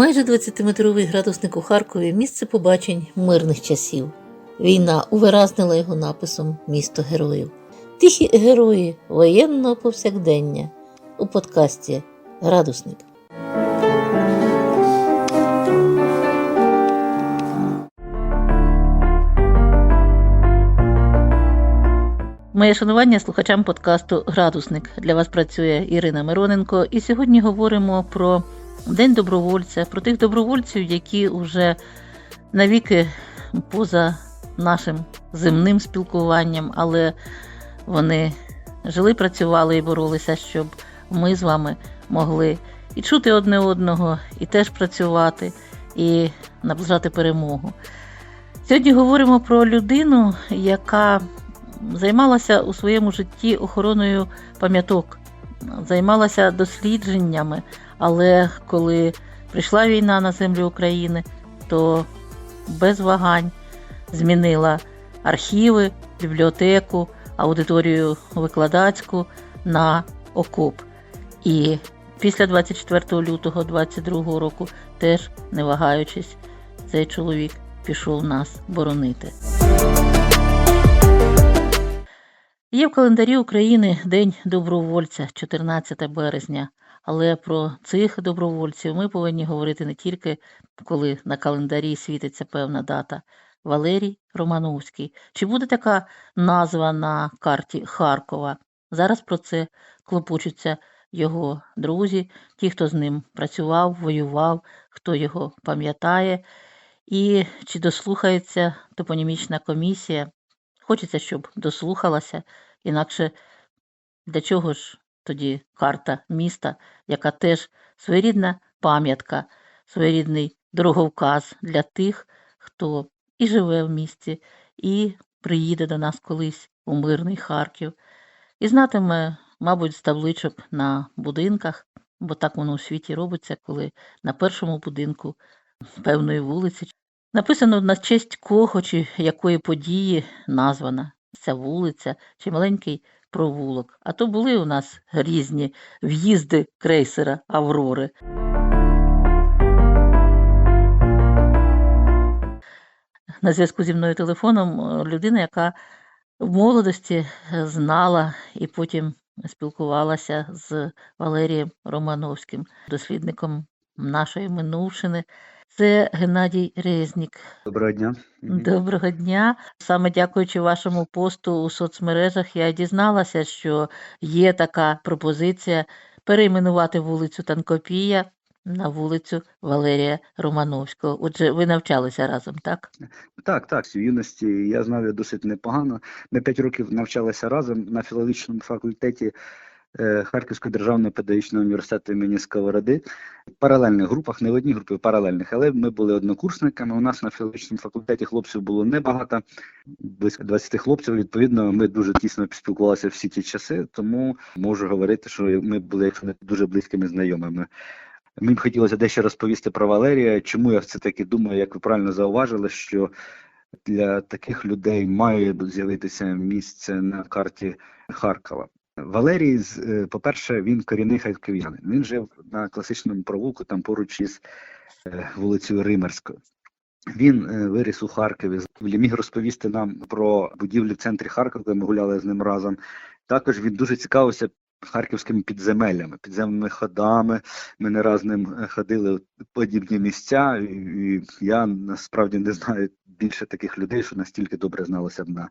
Майже 20-метровий градусник у Харкові місце побачень мирних часів. Війна увиразнила його написом Місто героїв. Тихі герої воєнного повсякдення у подкасті Градусник. Моє шанування слухачам подкасту Градусник. Для вас працює Ірина Мироненко, і сьогодні говоримо про День добровольця, про тих добровольців, які вже навіки поза нашим земним спілкуванням, але вони жили, працювали і боролися, щоб ми з вами могли і чути одне одного, і теж працювати, і наближати перемогу. Сьогодні говоримо про людину, яка займалася у своєму житті охороною пам'яток, займалася дослідженнями, але коли прийшла війна на землю України, то без вагань змінила архіви, бібліотеку, аудиторію викладацьку на окоп. І після 24 лютого 22 року, теж не вагаючись, цей чоловік пішов нас боронити. Є в календарі України День добровольця, 14 березня. Але про цих добровольців ми повинні говорити не тільки коли на календарі світиться певна дата. Валерій Романовський. Чи буде така назва на карті Харкова? Зараз про це клопочуться його друзі, ті, хто з ним працював, воював, хто його пам'ятає. І чи дослухається топонімічна комісія? Хочеться, щоб дослухалася, інакше для чого ж тоді карта міста, яка теж своєрідна пам'ятка, своєрідний дороговказ для тих, хто і живе в місті, і приїде до нас колись у мирний Харків, і знатиме, мабуть, з табличок на будинках, бо так воно у світі робиться, коли на першому будинку певної вулиці. Написано на честь кого чи якої події названа ця вулиця чи маленький провулок. А то були у нас різні в'їзди крейсера Аврори. На зв'язку зі мною телефоном е, людина, яка в молодості знала і потім спілкувалася з Валерієм Романовським, дослідником нашої минувшини. Це Геннадій Резнік. Доброго дня. Доброго дня. Саме дякуючи вашому посту у соцмережах, я дізналася, що є така пропозиція перейменувати вулицю Танкопія на вулицю Валерія Романовського. Отже, ви навчалися разом, так? Так, так, в юності я знав його досить непогано. Ми п'ять років навчалися разом на філологічному факультеті Харківського державного педагогічного університету імені Сковороди. В паралельних групах, не в одній групі, в паралельних, але ми були однокурсниками. У нас на філологічному факультеті хлопців було небагато, близько 20 хлопців. Відповідно, ми дуже тісно спілкувалися всі ті часи, тому можу говорити, що ми були дуже близькими знайомими. Мені б хотілося дещо розповісти про Валерія. Чому я все таки думаю, як ви правильно зауважили, що для таких людей має з'явитися місце на карті Харкова. Валерій, е, по-перше, він корінний харків'янин. Він жив на класичному провулку, там поруч із е, вулицею Римерською. Він е, виріс у Харкові. Міг розповісти нам про будівлі в центрі Харкова, де ми гуляли з ним разом. Також він дуже цікавився харківськими підземеллями, підземними ходами. Ми не раз ним ходили в подібні місця, і я насправді не знаю більше таких людей, що настільки добре зналося б на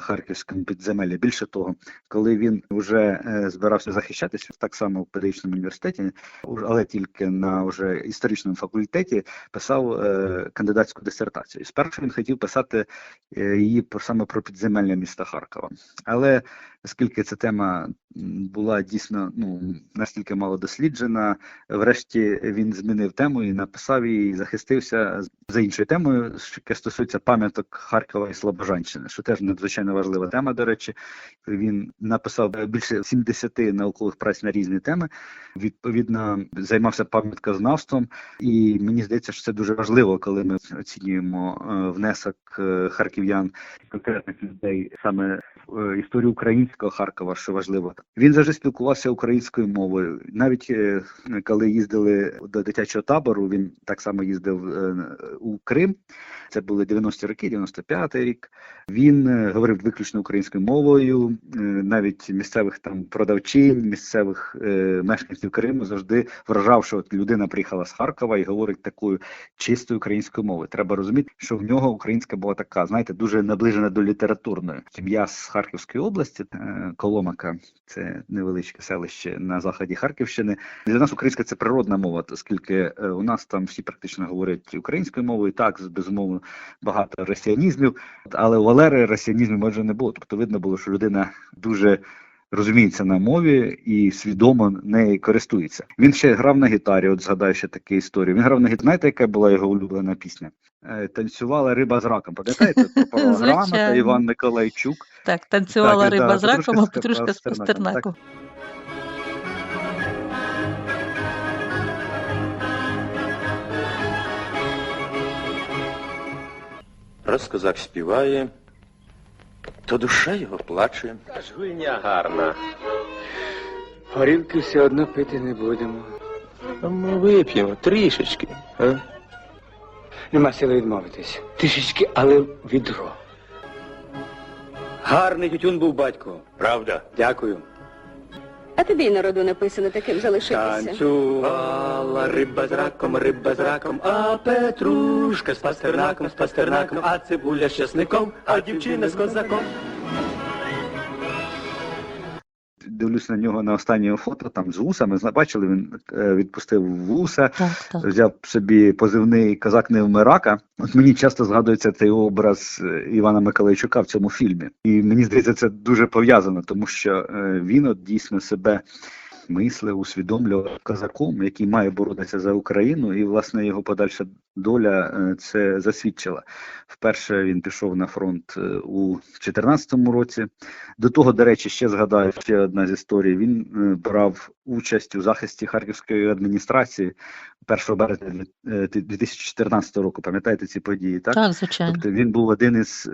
харківському підземеллі. Більше того, коли він вже е, збирався захищатися так само в педагогічному університеті, але тільки на вже історичному факультеті, писав е, кандидатську дисертацію. Спершу він хотів писати е, її саме про підземелля міста Харкова. Але оскільки ця тема була дійсно ну настільки мало досліджена, врешті він змінив тему і написав її, і захистився за іншою темою, що стосується пам'яток Харкова і Слобожанщини, що теж надзвичайно важлива тема. До речі, він написав більше 70 наукових праць на різні теми. Відповідно, займався пам'яткознавством, і мені здається, що це дуже важливо, коли ми оцінюємо е, внесок е, харків'ян конкретних людей саме історію українського Харкова, що важливо. Він завжди спілкувався українською мовою. Навіть е, коли їздили до дитячого табору, він так само їздив е, у Крим. Це були 90-ті роки, 95-й рік. Він е, говорив виключно українською мовою. Е, Навіть місцевих там продавчинь, місцевих е, мешканців Криму завжди вражав, що от людина приїхала з Харкова і говорить такою чистою українською мовою. Треба розуміти, що в нього українська була така, знаєте, дуже наближена до літературної. Сім'я з Харківської області, е, Коломака, це невеличке селище на заході Харківщини. Для нас українська це природна мова, оскільки е, у нас там всі практично говорять українською мовою. Так, безумовно, багато росіянізмів, але у Валери росіянізмів майже не було. Тобто видно було, що людина дуже розуміється на мові і свідомо нею користується. Він ще грав на гітарі. От згадаю ще таку історію. Він грав на гітарі. Знаєте, яка була його улюблена пісня? Е, Танцювала риба з раком. Пам'ятаєте? Пропала грамота. Іван Миколайчук. Так, танцювала Так, риба да, з раком, а Петрушка з Пастернаком, так. пастернаком. Раз козак співає, то душа його плаче. Та ж гульня гарна. Горілки все одно пити не будемо. Ми вип'ємо трішечки. А? Нема сили відмовитись. Трішечки, але відро. Гарний тютюн був батько. Правда? Дякую. А тобі й народу написано таким залишитися. Танцювала риба з раком, риба з раком, а Петрушка з пастернаком, з пастернаком, а цибуля з часником, а дівчина з козаком. Дивлюсь на нього на останнє фото, там з вусами. Бачили, він е, відпустив вуса, Так, так. взяв собі позивний казак невмирака. От мені часто згадується цей образ е, Івана Миколайчука в цьому фільмі. І мені здається, це дуже пов'язано, тому що е, він от дійсно себе мислив, усвідомлював козаком, який має боротися за Україну, і власне його подальша доля е, це засвідчила. Вперше він пішов на фронт е, у 2014 році. До того, до речі, ще згадаю ще одна з історій. Він е, брав участь у захисті Харківської адміністрації 1 березня е, 2014 року. Пам'ятаєте ці події? Так, Так, звичайно. тобто він був один із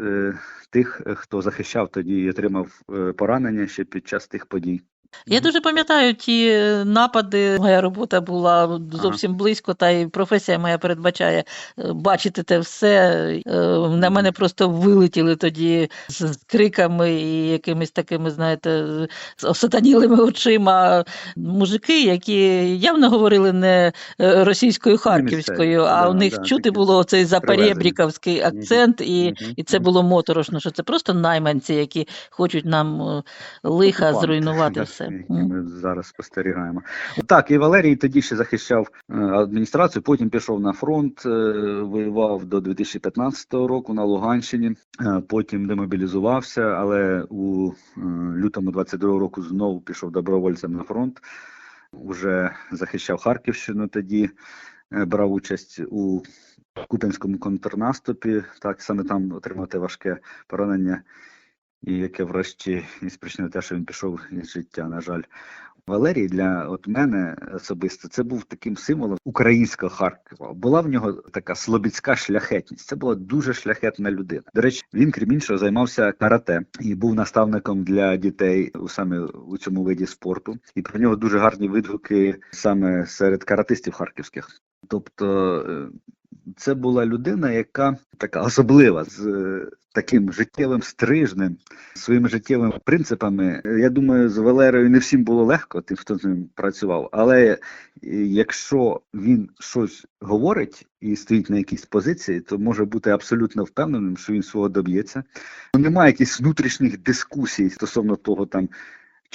тих, хто захищав тоді і отримав поранення ще під час тих подій. Я дуже пам'ятаю ті е, напади. Моя робота була зовсім близько, та й професія моя передбачає е, бачити те все. Е, На мене просто вилетіли тоді з криками і якимись такими, знаєте, з осатанілими очима мужики, які явно говорили не російською харківською, а у них чути було цей привезені. запорєбріковський акцент, і, і це було моторошно, що це просто найманці, які хочуть нам лиха зруйнувати да, які Ми зараз спостерігаємо. Так, і Валерій тоді ще захищав е, адміністрацію, потім пішов на фронт, е, воював до 2015 року на Луганщині, е, потім демобілізувався, але у лютому 22 року знову пішов добровольцем на фронт. Уже захищав Харківщину тоді, брав участь у Куп'янському контрнаступі. Так, саме там отримати важке поранення і яке врешті спричинило те, що він пішов із життя, на жаль. Валерій для от мене особисто це був таким символом українського Харкова. Була в нього така слобідська шляхетність. Це була дуже шляхетна людина. До речі, він крім іншого займався карате і був наставником для дітей саме у цьому виді спорту. І про нього дуже гарні відгуки саме серед каратистів харківських. Тобто е, це була людина, яка така особлива з е, таким життєвим стрижнем, своїми життєвими принципами. Я думаю, з Валерою не всім було легко, тим, хто з ним працював. Але е, якщо він щось говорить і стоїть на якійсь позиції, то може бути абсолютно впевненим, що він свого доб'ється. Немає якихось внутрішніх дискусій стосовно того там.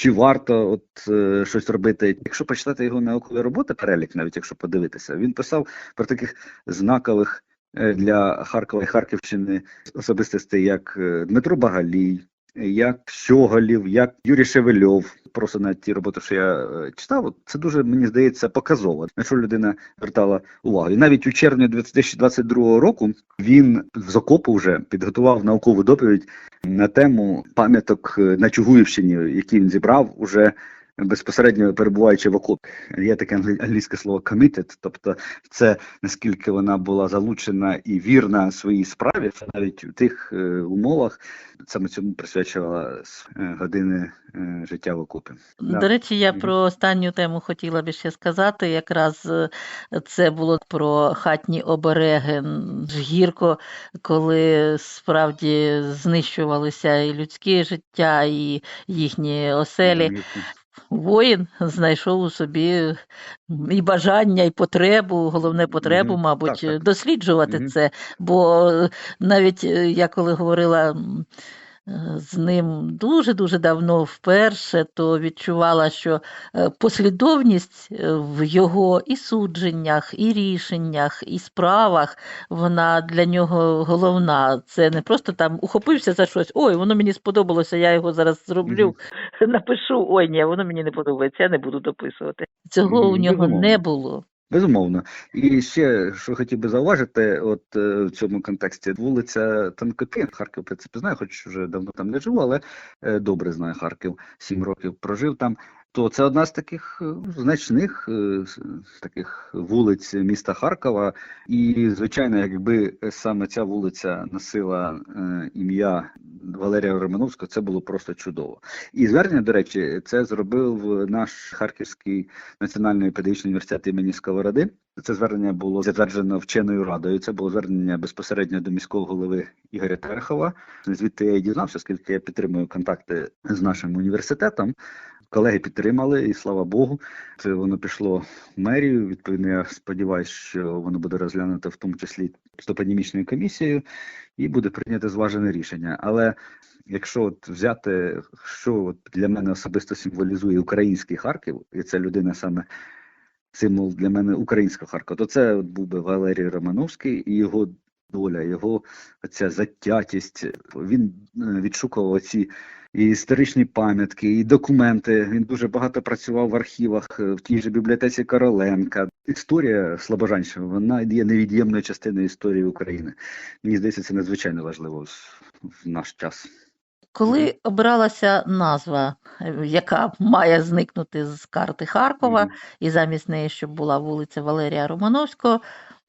Чи варто от е, щось робити? Якщо почитати його наукові роботи, перелік, навіть якщо подивитися, він писав про таких знакових е, для Харкова і Харківщини особистостей, як е, Дмитро Багалій, як Щоголів, як Юрій Шевельов. Просто на ті роботи, що я е, читав, це дуже мені здається показово, на що людина звертала увагу. І навіть у червні 2022 року він з окопу вже підготував наукову доповідь на тему пам'яток е, на Чугуївщині, які він зібрав уже безпосередньо перебуваючи в окопі. Є таке англійське слово committed, тобто це наскільки вона була залучена і вірна своїй справі, це навіть у тих е, умовах саме цьому присвячувала е, години е, життя в окопі. Да. До речі, я про останню тему хотіла би ще сказати. Якраз це було про хатні обереги. Гірко, коли справді знищувалися і людське життя, і їхні оселі. Воїн знайшов у собі і бажання, і потребу, головне потребу, мабуть, Так, так. досліджувати Мгм. це. Бо е, навіть е, я коли говорила з ним дуже-дуже давно вперше, то відчувала, що е, послідовність е, в його і судженнях, і рішеннях, і справах, вона для нього головна. Це не просто там ухопився за щось, ой, воно мені сподобалося, я його зараз зроблю, напишу, ой, ні, воно мені не подобається, я не буду дописувати. Цього у Мгм, нього не було. Безумовно. І ще що хотів би зауважити, от е, в цьому контексті вулиця Танкопі, Харків, в принципі, знаю, хоч вже давно там не живу, але е, добре знаю Харків, сім років прожив там. То це одна з таких е, значних е, таких вулиць міста Харкова. І, звичайно, якби саме ця вулиця носила е, ім'я Валерія Романовського, це було просто чудово. І звернення, до речі, це зробив наш Харківський національний педагогічний університет імені Сковороди. Це звернення було затверджено вченою радою. Це було звернення безпосередньо до міського голови Ігоря Терехова. Звідти я і дізнався, оскільки я підтримую контакти з нашим університетом. Колеги підтримали, і слава Богу, це воно пішло в мерію. Відповідно, я сподіваюся, що воно буде розглянуто в тому числі з топонімічною комісією, і буде прийнято зважене рішення. Але якщо от взяти, що от для мене особисто символізує український Харків, і це людина саме символ для мене українського Харкова, то це був би Валерій Романовський і його доля, його ця затятість. Він е, відшукував ці і історичні пам'ятки, і документи. Він дуже багато працював в архівах е, в тій же бібліотеці Короленка. Історія Слобожанщини, вона є невід'ємною частиною історії України. Мені здається, це надзвичайно важливо в- наш час. Коли обиралася назва, яка має зникнути з карти Харкова, і замість неї, щоб була вулиця Валерія Романовського,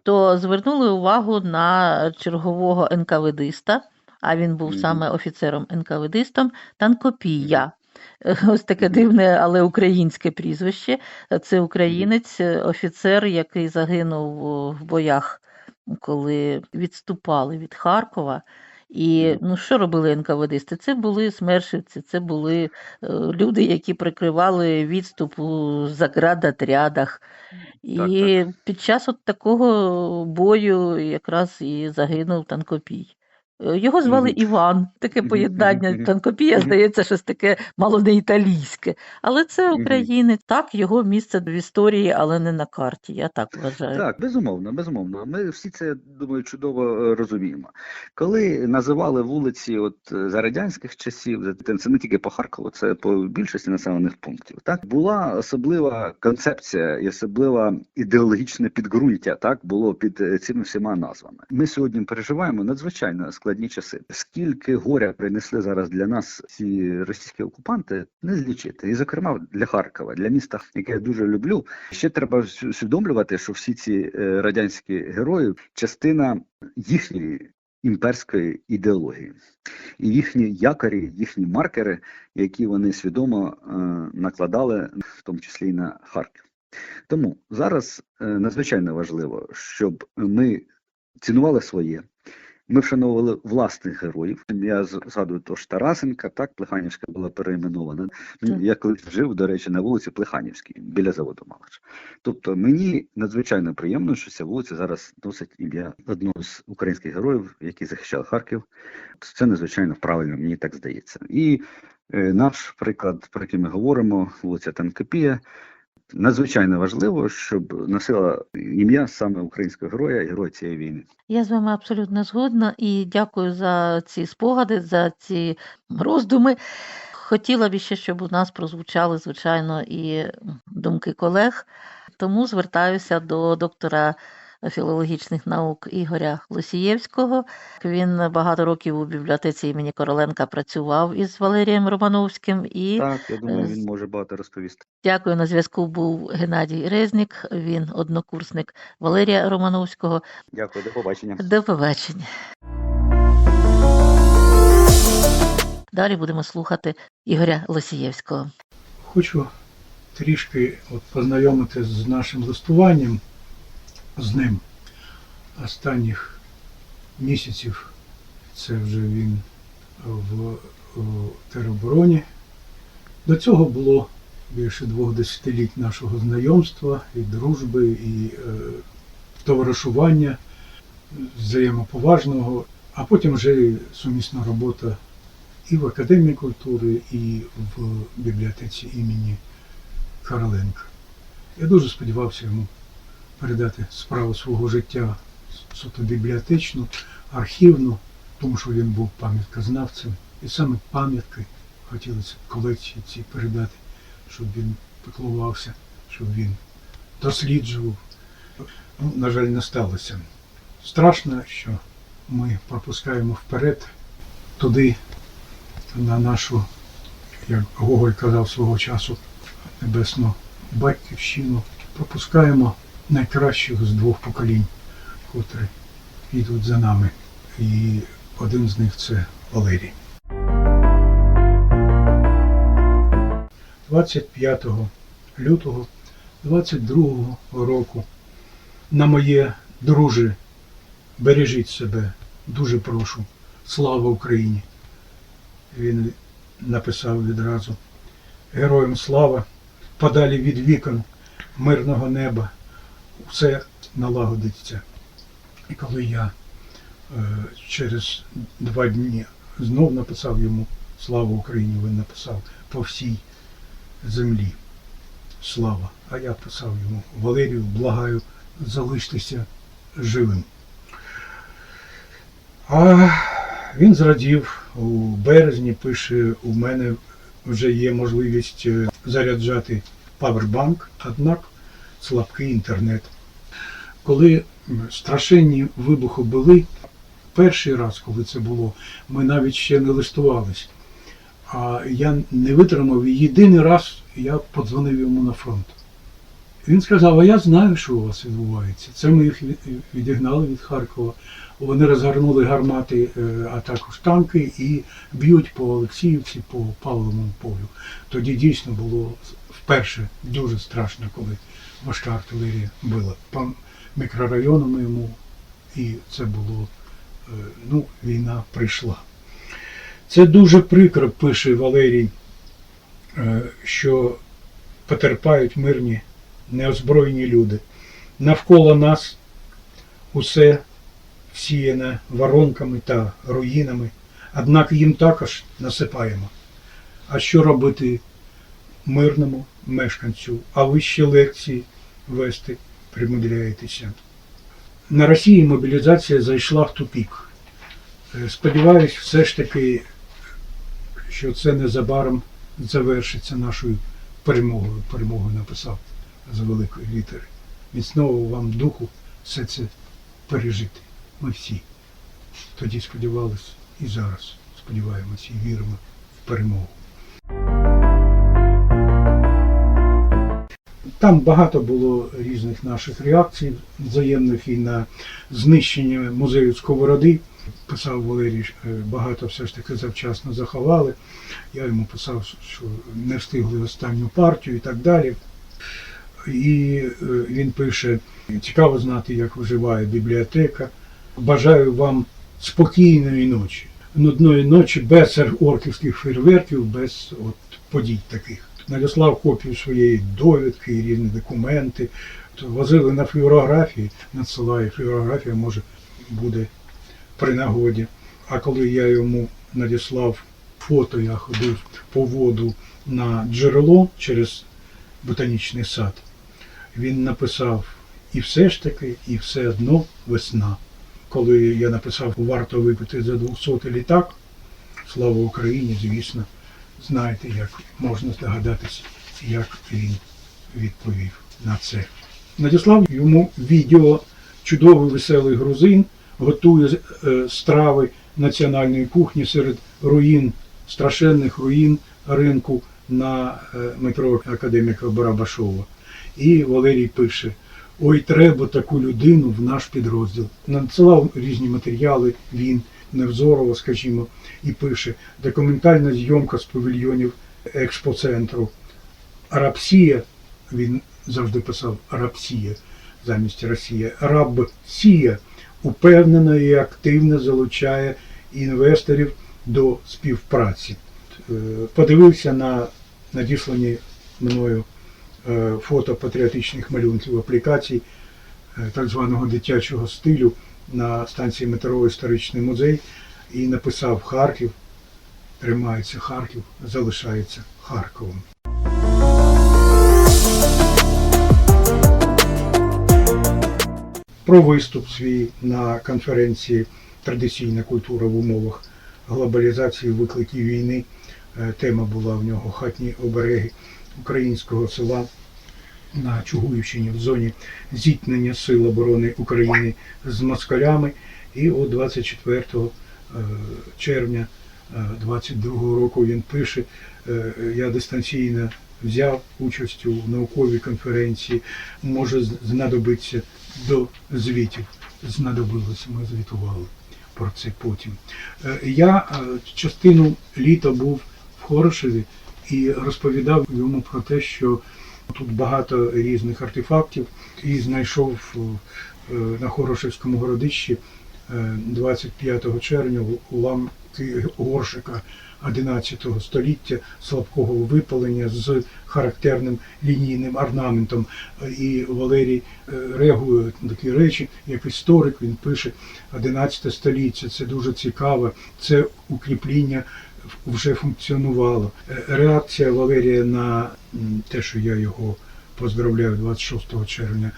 то звернули увагу на чергового НКВДиста, а він був саме офіцером НКВДистом, Танкопія. Е, Ось таке дивне, але українське прізвище. Це українець, офіцер, який загинув в боях, коли відступали від Харкова. І ну, що робили НКВДисти? Це були смершівці, це були е, люди, які прикривали відступ у заградотрядах. І під час от такого бою якраз і загинув Танкопій. Е, Його звали. Іван, таке поєднання. Танкопія, здається, щось таке мало не італійське. Але це українець. Так, його місце в історії, але не на карті. Я так вважаю. Так, безумовно, безумовно. Ми всі це думаю чудово е, розуміємо. Коли називали вулиці, от е, за радянських часів, це- не тільки по Харкову, це по більшості населених пунктів. Так була особлива концепція і особливе ідеологічне підґрунтя. Так було під цими всіма назвами. Ми сьогодні переживаємо надзвичайно складні часи. Скільки горя принесли зараз для нас ці російські окупанти, не злічити. І зокрема для Харкова, для міста, яке я дуже люблю. Ще треба усвідомлювати, що всі ці е, радянські герої частина їхньої імперської ідеології, і їхні якорі, їхні маркери, які вони свідомо е, накладали, в тому числі і на Харків. Тому зараз е, надзвичайно важливо, щоб ми цінували своє. Ми вшановували власних героїв. Я згадую тож Тарасенка, так, Плеханівська була перейменована. Так. Я колись жив, до речі, на вулиці Плеханівській, біля заводу Малач. Тобто мені надзвичайно приємно, що ця вулиця зараз носить ім'я одного з українських героїв, які захищали Харків. Це надзвичайно правильно, мені так здається. І е, наш приклад, про який ми говоримо, вулиця Танкопія. Надзвичайно важливо, щоб носила ім'я саме українського героя героя цієї війни. Я з вами абсолютно згодна і дякую за ці спогади, за ці роздуми. Хотіла б ще, щоб у нас прозвучали, звичайно, і думки колег. Тому звертаюся до доктора філологічних наук Ігоря Лосієвського. Він багато років у бібліотеці імені Короленка працював із Валерієм Романовським і Так, я думаю, Е, він може багато розповісти. Дякую. На зв'язку був Геннадій Резнік. Він однокурсник Валерія Романовського. Дякую, до побачення. До побачення. Далі будемо слухати Ігоря Лосієвського. Хочу трішки от познайомити з нашим листуванням з ним останніх місяців. Це вже він в, теробороні. До цього було більше двох десятиліть нашого знайомства і дружби, і е, товаришування взаємоповажного, а потім вже сумісна робота і в Академії культури, і в бібліотеці імені Короленка. Я дуже сподівався йому передати справу свого життя суто бібліотечну, архівну, тому що він був пам'яткознавцем. І саме пам'ятки хотілося колекції ці передати, щоб він піклувався, щоб він досліджував. Ну, на жаль, не сталося. Страшно, що ми пропускаємо вперед туди, на нашу, як Гоголь казав свого часу, небесну батьківщину, пропускаємо найкращих з двох поколінь, котрі йдуть за нами. І один з них це Валерій. 25 лютого 22 року на моє друже, бережіть себе, дуже прошу. Слава Україні! Він написав відразу. Героям слава, подалі від вікон мирного неба, все налагодиться. І коли я е, через два дні знов написав йому Слава Україні, він написав по всій землі. Слава. А я писав йому Валерію, благаю, залиштеся живим. А він зрадів у березні, пише, у мене вже є можливість е, заряджати павербанк, однак слабкий інтернет. Коли страшенні вибухи були, перший раз, коли це було, ми навіть ще не листувались. А я не витримав і єдиний раз я подзвонив йому на фронт. Він сказав, а я знаю, що у вас відбувається. Це ми їх відігнали від Харкова. Вони розгорнули гармати, е, а також танки і б'ють по Олексіївці, по Павловому полю. Тоді дійсно було вперше дуже страшно, коли важка артилерія била по мікрорайонам йому, і це було, е, ну, війна прийшла. Це дуже прикро, пише Валерій, е, що потерпають мирні, неозброєні люди. Навколо нас усе всіяне воронками та руїнами, однак їм також насипаємо. А що робити мирному мешканцю? А ви ще лекції вести примудряєтеся. На Росії мобілізація зайшла в тупік. Е, Сподіваюсь, все ж таки, що це незабаром завершиться нашою перемогою. Перемогою написав з великої літери. Міцного вам духу все це пережити. Ми всі. Тоді сподівалися і зараз сподіваємося і віримо в перемогу. Там багато було різних наших реакцій взаємних і на знищення музею Сковороди. Писав Валерій, е, багато все ж таки завчасно заховали. Я йому писав, що не встигли останню партію і так далі. І е, він пише: цікаво знати, як виживає бібліотека. Бажаю вам спокійної ночі. Нудної ночі без орківських фейерверків, без от, подій таких. Надіслав копію своєї довідки і різні документи. То возили на флюорографії, надсилає флюорографія, може буде при нагоді. А коли я йому надіслав фото, я ходив по воду на джерело через ботанічний сад, він написав і все ж таки, і все одно весна. Коли я написав, варто випити за 200 літак, слава Україні, звісно, знаєте, як можна здогадатись, як він відповів на це. Надіслав йому відео чудовий веселий грузин, готує е, страви національної кухні серед руїн, страшенних руїн ринку на е, метро академіка Барабашова. І Валерій пише: Ой, треба таку людину в наш підрозділ. Надсилав різні матеріали, він Невзорова, скажімо, і пише документальна зйомка з павільйонів експоцентру. Арабсія, він завжди писав Арабсія замість Росія. Рабсія упевнено і активно залучає інвесторів до співпраці. Е, Подивився на надіслані мною е, фото патріотичних малюнків аплікацій е, так званого дитячого стилю на станції метро історичний музей і написав Харків, тримається Харків, залишається Харковом. Про виступ свій на конференції Традиційна культура в умовах глобалізації викликів війни. Е, Тема була в нього хатні обереги українського села на Чугуївщині в зоні зіткнення Сил оборони України з москалями. І от 24 е, червня 22 року він пише, е, я дистанційно взяв участь у науковій конференції, може з- знадобиться до звітів. Знадобилося, ми звітували про це потім. Е, Я е, частину літа був в Хорошеві і розповідав йому про те, що тут багато різних артефактів, і знайшов е, на Хорошевському городищі е, 25 червня уламки горшика 11 століття слабкого випалення з характерним лінійним орнаментом. І Валерій е, реагує на такі речі, як історик, він пише 11 століття, це дуже цікаво, це укріпління вже функціонувало. Е, Реакція Валерія на те, що я його поздравляю 26 червня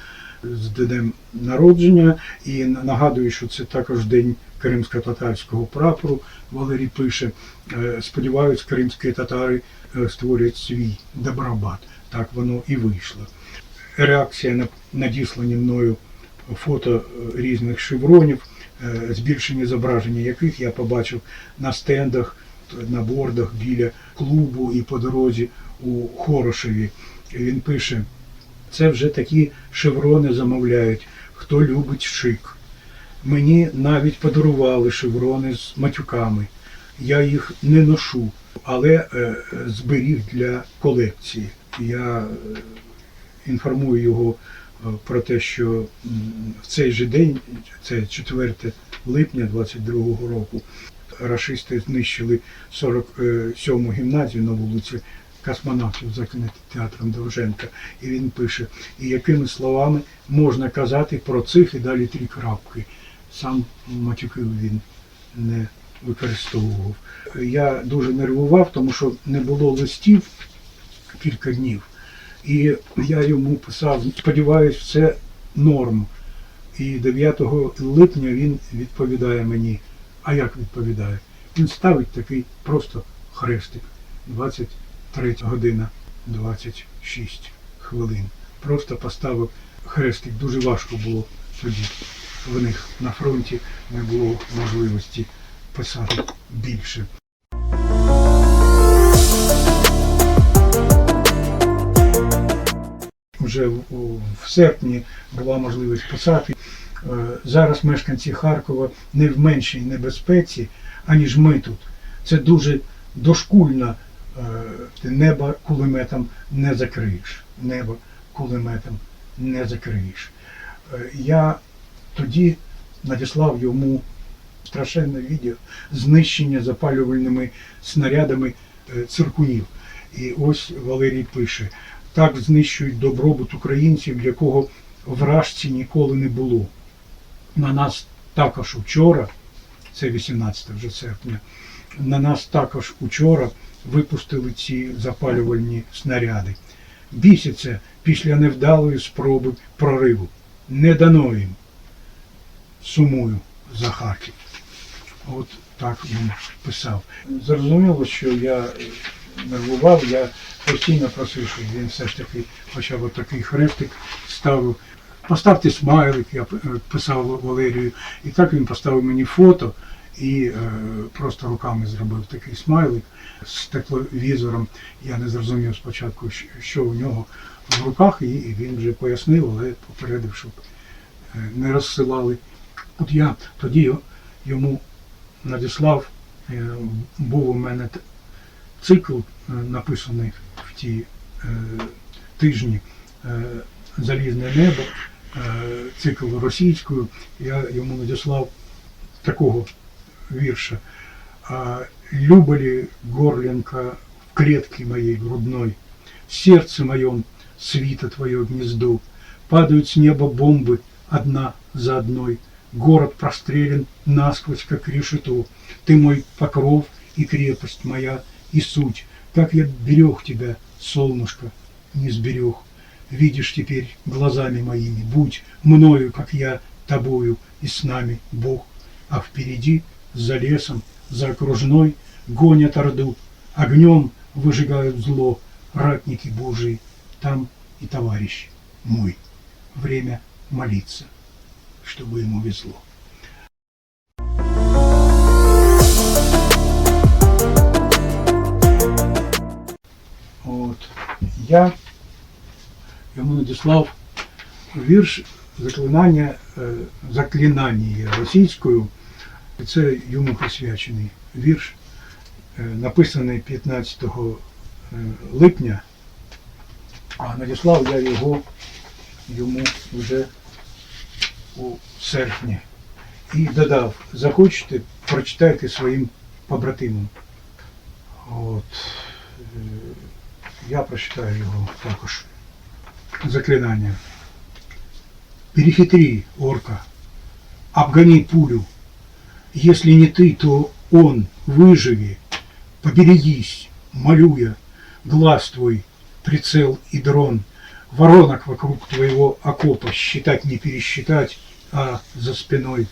з днем народження, і нагадую, що це також день кримсько-татарського прапору. Валерій пише: е, сподіваюсь, кримські татари е, створять свій добробат. Так воно і вийшло. Реакція на надіслані мною фото е, різних шевронів, збільшені зображення яких я побачив на стендах, на бордах біля клубу і по дорозі у Хорошеві. Він пише: це вже такі шеврони замовляють, хто любить шик. Мені навіть подарували шеврони з матюками. Я їх не ношу, але е, зберіг для колекції. Я е, інформую його е, про те, що в цей же день, це 4 липня 22-го року, рашисти знищили 47-му гімназію на вулиці космонавтів за кінотеатром Довженка. І він пише, і якими словами можна казати про цих і далі три крапки. Сам матюків він не використовував. Я дуже нервував, тому що не було листів кілька днів. І я йому писав, сподіваюсь, це норм. І 9 липня він відповідає мені. А як відповідає? Він ставить такий просто хрестик. 23 година 26 хвилин. Просто поставив хрестик. Дуже важко було тоді. В них на фронті не було можливості писати більше. Вже в, серпні була можливість писати. Е, Зараз мешканці Харкова не в меншій небезпеці, аніж ми тут. Це дуже дошкульно. Е, Небо кулеметом не закриєш. Небо кулеметом не закриєш. Е, Я тоді надіслав йому страшенне відео знищення запалювальними снарядами е, циркунів. І ось Валерій пише: так знищують добробут українців, якого вражці ніколи не було. На нас також вчора, це 18 вже серпня, на нас також учора випустили ці запалювальні снаряди. Бісяться після невдалої спроби прориву. Не дано їм. Сумую за Харків. От так він писав. Зрозуміло, що я нервував, я постійно просив, щоб він все ж таки хоча б такий хрестик ставив. Поставте смайлик, я писав Валерію, і так він поставив мені фото і е, просто руками зробив такий смайлик з тепловізором. Я не зрозумів спочатку, що у нього в руках, і він вже пояснив, але попередив, щоб е, не розсилали. От я тоді йому надіслав, е, був у мене цикл написаний в ті тижні Залізне небо, цикл російською. Я йому надіслав такого вірша. А, Любали Горленко в клетке моей грудной, в сердце моем свито твое гнездо, падают с неба бомбы одна за одной, город прострелен насквозь, как решето, ты мой покров и крепость моя, и суть, как я берег тебя, солнышко, не сберег. Видишь теперь глазами моими, будь мною, как я, тобою, и с нами Бог. А впереди, за лесом, за окружной, гонят орду, огнем выжигают зло, ратники Божии, там и товарищ мой. Время молиться, чтобы ему везло. От. Я йому надіслав вірш заклинання, е, заклинання російською. Це йому присвячений вірш, е, написаний 15 е, липня, а надіслав я його йому вже у серпні. І додав, захочете, прочитайте своїм побратимам. От. е, Я прочитаю його також. Заклинание. Перехитри, орка, обгони пулю. Если не ты, то он, выживи, поберегись, молю я, глаз твой, прицел и дрон, воронок вокруг твоего окопа считать не пересчитать, а за спиной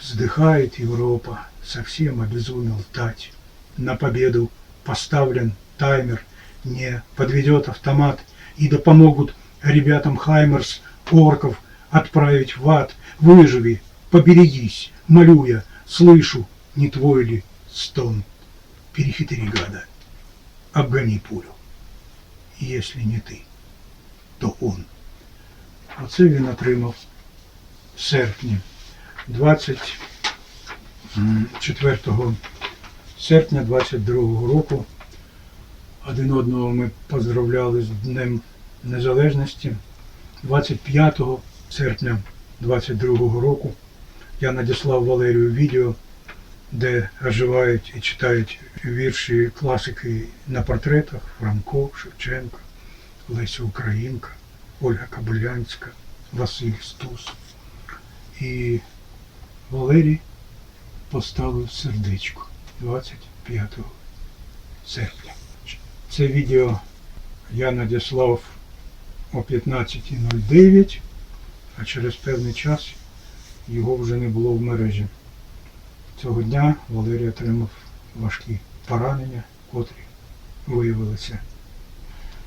вздыхает Европа, совсем обезумел тать. На победу поставлен таймер, не подведет автомат, и да помогут ребятам Хаймерс, орков, отправить в ад. Выживи, поберегись, молю я, слышу, не твой ли стон. Перехитри гада, обгони пулю. Если не ти, то он. Оце він отримав в серпні. 24 серпня 22 року один одного ми поздравляли з Днем Незалежності. 25 серпня 22 року я надіслав Валерію відео, де оживають і читають вірші класики на портретах Франко, Шевченко, Леся Українка, Ольга Кабулянська, Василь Стус. І Валерій поставив сердечко 25 серпня. Це відео я надіслав о 15.09, а через певний час його вже не було в мережі. Цього дня Валерій отримав важкі поранення, котрі виявилися.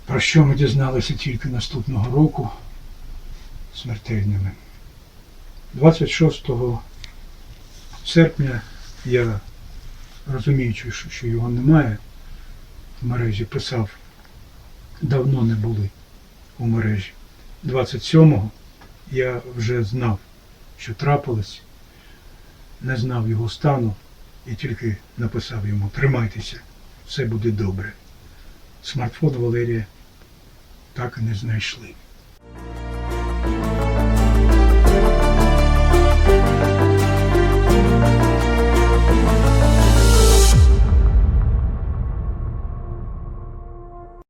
Про що ми дізналися тільки наступного року смертельними. 26 серпня я, розуміючи, що- його немає, в мережі писав, давно не були у мережі. 27-го я вже знав, що трапилось, не знав його стану і тільки написав йому тримайтеся, все буде добре. Смартфон Валерія так і не знайшли.